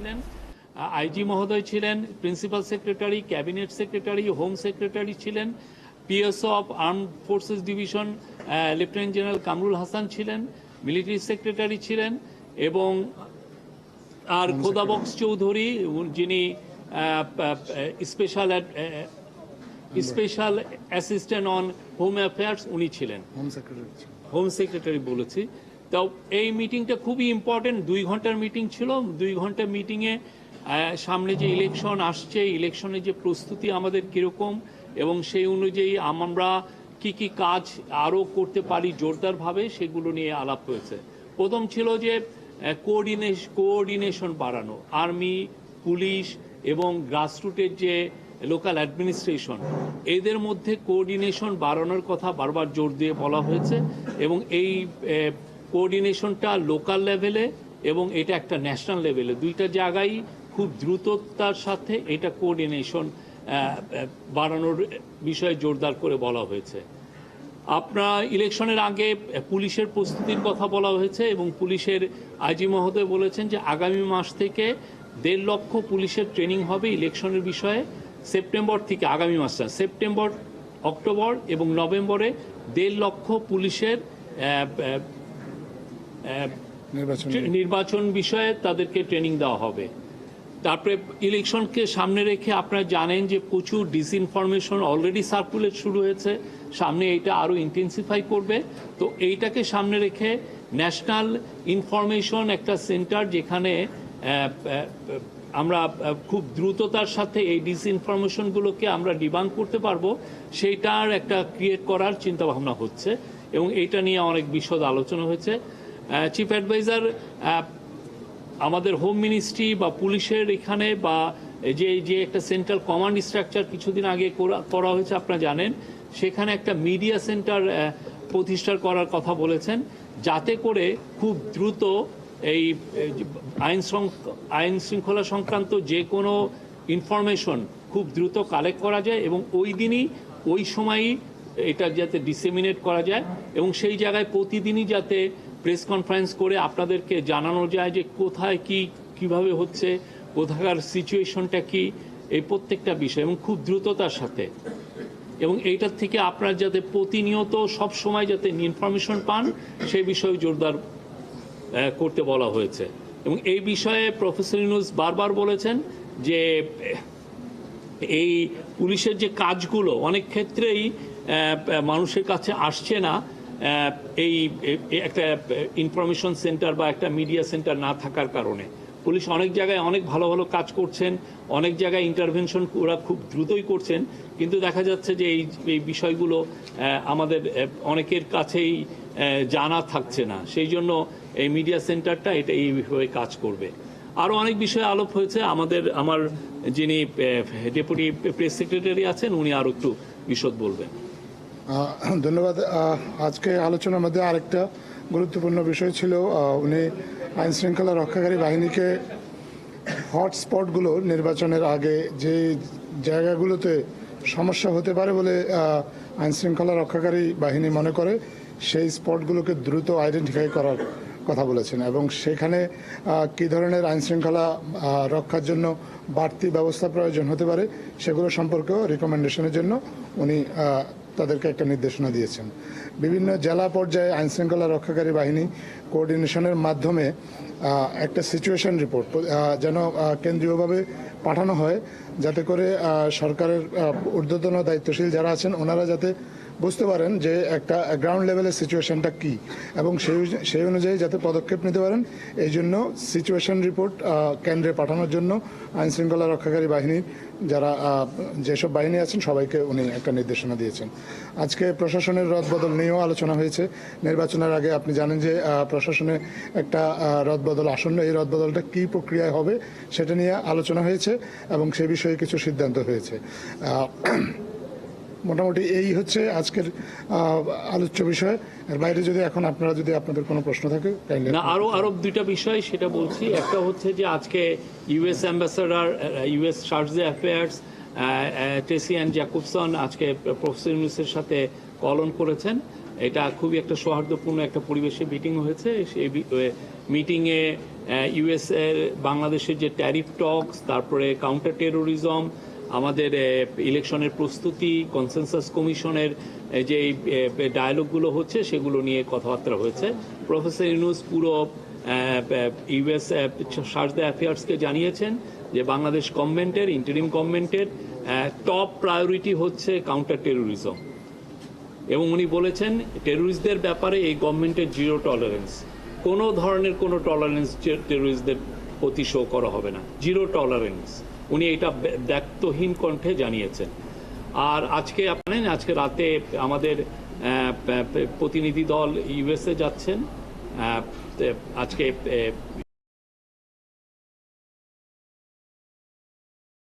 ছিলেন আইজি মহোদয় ছিলেন principal secretary cabinet secretary home secretary ছিলেন PSO of armed forces division lieutenant general Kamrul Hasan ছিলেন military secretary ছিলেন এবং আর খোদাবক্স চৌধুরী যিনি special special assistant on home affairs উনি ছিলেন। হোম সেক্রেটারি হোম সেক্রেটারি বলেছি। তো এই মিটিংটা খুবই ইম্পর্টেন্ট দুই ঘণ্টার মিটিং ছিল। দুই ঘণ্টার মিটিংয়ে সামনে যে ইলেকশন আসছে ইলেকশনের যে প্রস্তুতি আমাদের কীরকম এবং সেই অনুযায়ী আমরা কি কি কাজ আরও করতে পারি জোরদারভাবে সেগুলো নিয়ে আলাপ হয়েছে। প্রথম ছিল যে কোঅর্ডিনেশন কোঅর্ডিনেশন বাড়ানো। আর্মি পুলিশ এবং গ্রাসরুটের যে লোকাল অ্যাডমিনিস্ট্রেশন এদের মধ্যে কোঅর্ডিনেশন বাড়ানোর কথা বারবার জোর দিয়ে বলা হয়েছে এবং এই কোঅর্ডিনেশনটা লোকাল লেভেলে এবং এটা একটা ন্যাশনাল লেভেলে দুইটা জায়গায় খুব দ্রুততার সাথে এটা কোঅর্ডিনেশন বাড়ানোর বিষয়ে জোরদার করে বলা হয়েছে। আপনার ইলেকশনের আগে পুলিশের প্রস্তুতির কথা বলা হয়েছে এবং পুলিশের আইজি মহোদয় বলেছেন যে আগামী মাস থেকে দেড় লক্ষ পুলিশের ট্রেনিং হবে ইলেকশনের বিষয়ে। সেপ্টেম্বর থেকে, আগামী মাসটা, সেপ্টেম্বর, অক্টোবর এবং নভেম্বরে দেড় লক্ষ পুলিশের নির্বাচন বিষয়ে তাদেরকে ট্রেনিং দেওয়া হবে। তারপরে ইলেকশনকে সামনে রেখে আপনারা জানেন যে প্রচুর ডিসইনফরমেশন অলরেডি সার্কুলেট শুরু হয়েছে। সামনে এটা আরও ইন্টেন্সিফাই করবে। তো এইটাকে সামনে রেখে ন্যাশনাল ইনফরমেশন একটা সেন্টার যেখানে আমরা খুব দ্রুততার সাথে এই ডিসইনফরমেশনগুলোকে আমরা ডিবাং করতে পারব সেইটার একটা ক্রিয়েট করার চিন্তাভাবনা হচ্ছে এবং এইটা নিয়ে অনেক বিশদ আলোচনা হয়েছে। চিফ অ্যাডভাইজার আমাদের হোম মিনিস্ট্রি বা পুলিশের এখানে বা যে যে একটা সেন্ট্রাল কমান্ড স্ট্রাকচার কিছুদিন আগে করা- হয়েছে, আপনারা জানেন। সেখানে একটা মিডিয়া সেন্টার প্রতিষ্ঠা করার কথা বলেছেন। যাতে করে খুব দ্রুত এই আইন আইন শৃঙ্খলা সংক্রান্ত যে কোনো ইনফরমেশন খুব দ্রুত কালেক্ট করা যায় এবং ওই দিনই, ওই সময়ই এটা যাতে ডিসেমিনেট করা যায় এবং সেই জায়গায় প্রতিদিনই যাতে প্রেস কনফারেন্স করে আপনাদেরকে জানানো যায় যে কোথায় কি, কীভাবে হচ্ছে, কোথাকার সিচুয়েশনটা কি, এই প্রত্যেকটা বিষয় এবং খুব দ্রুততার সাথে। এবং এইটার থেকে আপনার যাতে প্রতিনিয়ত সব সময় যাতে ইনফরমেশন পান, সেই বিষয়ে জোরদার করতে বলা হয়েছে। এবং এই বিষয়ে প্রফেসর ইউনুস বারবার বলেছেন যে, এই পুলিশের যে কাজগুলো অনেক ক্ষেত্রেই মানুষের কাছে আসছে না। এই একটা ইনফরমেশন সেন্টার বা একটা মিডিয়া সেন্টার না থাকার কারণে। পুলিশ অনেক জায়গায় অনেক ভালো ভালো কাজ করছেন, অনেক জায়গায় ইন্টারভেনশন ওরা খুব দ্রুতই করছেন, কিন্তু দেখা যাচ্ছে যে এই এই বিষয়গুলো আমাদের অনেকের কাছেই জানা থাকছে না। সেই জন্য এই মিডিয়া সেন্টারটা এটা এইভাবে কাজ করবে। আরও অনেক বিষয়ে আলোপ হয়েছে। আমাদের, আমার যিনি ডেপুটি প্রেস সেক্রেটারি আছেন, উনি আরও একটু বিশদ বলবেন। ধন্যবাদ। আজকে আলোচনার মধ্যে আরেকটা গুরুত্বপূর্ণ বিষয় ছিল উনি আইন শৃঙ্খলা রক্ষাকারী বাহিনীকে হটস্পটগুলো নির্বাচনের আগে যে জায়গাগুলোতে সমস্যা হতে পারে বলে আইনশৃঙ্খলা আইন শৃঙ্খলা রক্ষাকারী বাহিনী মনে করে, সেই স্পটগুলোকে দ্রুত আইডেন্টিফাই করার কথা বলেছেন। এবং সেখানে কী ধরনের আইন শৃঙ্খলা রক্ষার জন্য বাড়তি ব্যবস্থা প্রয়োজন হতে পারে, সেগুলো সম্পর্কেও রিকমেন্ডেশনের জন্য উনি তাদেরকে একটা নির্দেশনা দিয়েছেন। বিভিন্ন জেলা পর্যায়ে আইন শৃঙ্খলা রক্ষাকারী বাহিনী কোঅর্ডিনেশনের মাধ্যমে একটা সিচুয়েশন রিপোর্ট যেন কেন্দ্রীয়ভাবে পাঠানো হয়, যাতে করে সরকারের ঊর্ধ্বতন দায়িত্বশীল যারা আছেন, ওনারা যাতে বুঝতে পারেন যে একটা গ্রাউন্ড লেভেলের সিচুয়েশনটা কি। এবং সেই সেই অনুযায়ী যাতে পদক্ষেপ নিতে পারেন, এই জন্য সিচুয়েশন রিপোর্ট কেন্দ্রে পাঠানোর জন্য আইন শৃঙ্খলা রক্ষাকারী বাহিনীর যারা যেসব বাহিনী আছেন, সবাইকে উনি একটা নির্দেশনা দিয়েছেন। আজকে প্রশাসনের রদবদল নিয়েও আলোচনা হয়েছে। নির্বাচনের আগে আপনি জানেন যে প্রশাসনে একটা রদবদল আসন্ন। এই রদবদলটা কী প্রক্রিয়ায় হবে, সেটা নিয়ে আলোচনা হয়েছে এবং সে বিষয়ে কিছু সিদ্ধান্ত হয়েছে। মোটামুটি এই হচ্ছে আজকের আলোচ্য বিষয়। এর বাইরে যদি এখন আপনারা যদি আপনাদের কোনো প্রশ্ন থাকে না আরও আরও দুইটা বিষয় সেটা বলছি। একটা হচ্ছে যে আজকে US ambassador US chargé d'affaires Tracey Ann Jacobson আজকে প্রফেসর ইউনুসের সাথে কলন করেছেন। এটা খুবই একটা সৌহার্দ্যপূর্ণ একটা পরিবেশে মিটিং হয়েছে। সেই মিটিংয়ে ইউএস এর বাংলাদেশের যে ট্যারিফ টক্স তারপরে কাউন্টার টেরোরিজম আমাদের ইলেকশনের প্রস্তুতি কনসেনসাস কমিশনের যে ডায়ালগগুলো হচ্ছে, সেগুলো নিয়ে কথাবার্তা হয়েছে। প্রফেসর ইউনুস পুরো ইউএস সার্চ দ্য অ্যাফেয়ার্সকে জানিয়েছেন যে বাংলাদেশ গভর্নমেন্টের ইন্টারিম গভর্নমেন্টের টপ প্রায়োরিটি হচ্ছে কাউন্টার টেরোরিজম এবং উনি বলেছেন টেরোরিস্টদের ব্যাপারে এই গভর্নমেন্টের জিরো টলারেন্স কোনো ধরনের কোনো টলারেন্স টেরোরিস্টদের প্রতি শো করা হবে না। জিরো টলারেন্স উনি এটা দায়িত্বহীন কণ্ঠে জানিয়েছেন। আর আজকে আপনার আজকে রাতে আমাদের প্রতিনিধি দল ইউএসএ যাচ্ছেন। আজকে